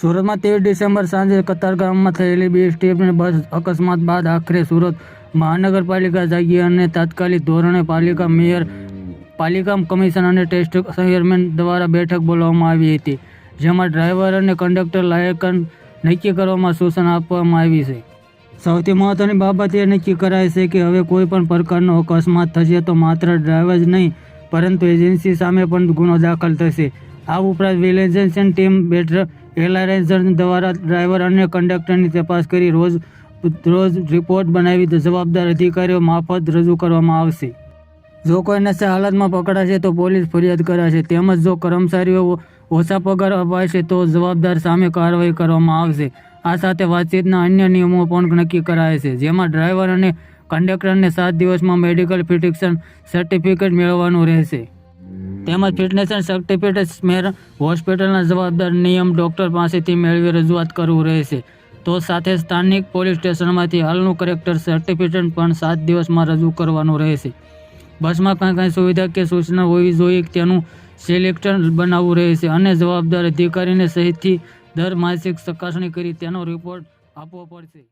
સુરતમાં તેર ડિસેમ્બર સાંજે કતારગામમાં થયેલી બે સ્ટેપની બસ અકસ્માત બાદ આખરે સુરત મહાનગરપાલિકા જાગી અને તાત્કાલિક ધોરણે પાલિકા મેયર, પાલિકા કમિશન અને ટેસ્ટ ચેરમેન દ્વારા બેઠક બોલાવવામાં આવી હતી, જેમાં ડ્રાઈવર અને કંડક્ટર લાયકન નક્કી કરવામાં સૂચના આપવામાં આવી છે. સૌથી મહત્વની બાબત એ નક્કી કરાય છે કે હવે કોઈ પણ પ્રકારનો અકસ્માત થશે તો માત્ર ડ્રાઈવર જ નહીં, પરંતુ એજન્સી સામે પણ ગુનો દાખલ થશે. આ ઉપરાંત વિલેજન્સન ટીમ બેટર એરલાઇન્સ દ્વારા ડ્રાઈવર અને કંડક્ટરની તપાસ કરી રોજ રોજ રિપોર્ટ બનાવી જવાબદાર અધિકારીઓ મારફત રજૂ કરવામાં આવશે. જો કોઈ નશા હાલતમાં પકડાશે તો પોલીસ ફરિયાદ કરાશે તેમજ જો કર્મચારીઓ ઓછા પગાર અપાશે તો જવાબદાર સામે કાર્યવાહી કરવામાં આવશે. આ સાથે વાતચીતના અન્ય નિયમો પણ નક્કી કરાયા છે, જેમાં ડ્રાઈવર અને કંડક્ટરને સાત દિવસમાં મેડિકલ ફિટિક્શન સર્ટિફિકેટ મેળવવાનું રહેશે. તેમજ ફિટનેસ સર્ટિફિકેટ મેર હોસ્પિટલના જવાબદાર નિયમ ડૉક્ટર પાસેથી મેળવી રજૂઆત કરવું રહેશે. તો સાથે સ્થાનિક પોલીસ સ્ટેશનમાંથી હાલનું કરેક્ટર સર્ટિફિકેટ પણ સાત દિવસમાં રજૂ કરવાનું રહેશે. બસમાં કાંઈ કાંઈ સુવિધા કે સૂચના હોવી જોઈએ તેનું સિલેક્શન બનાવવું રહેશે અને જવાબદાર અધિકારીને સહિતથી દર માસિક ચકાસણી કરી તેનો રિપોર્ટ આપવો પડશે.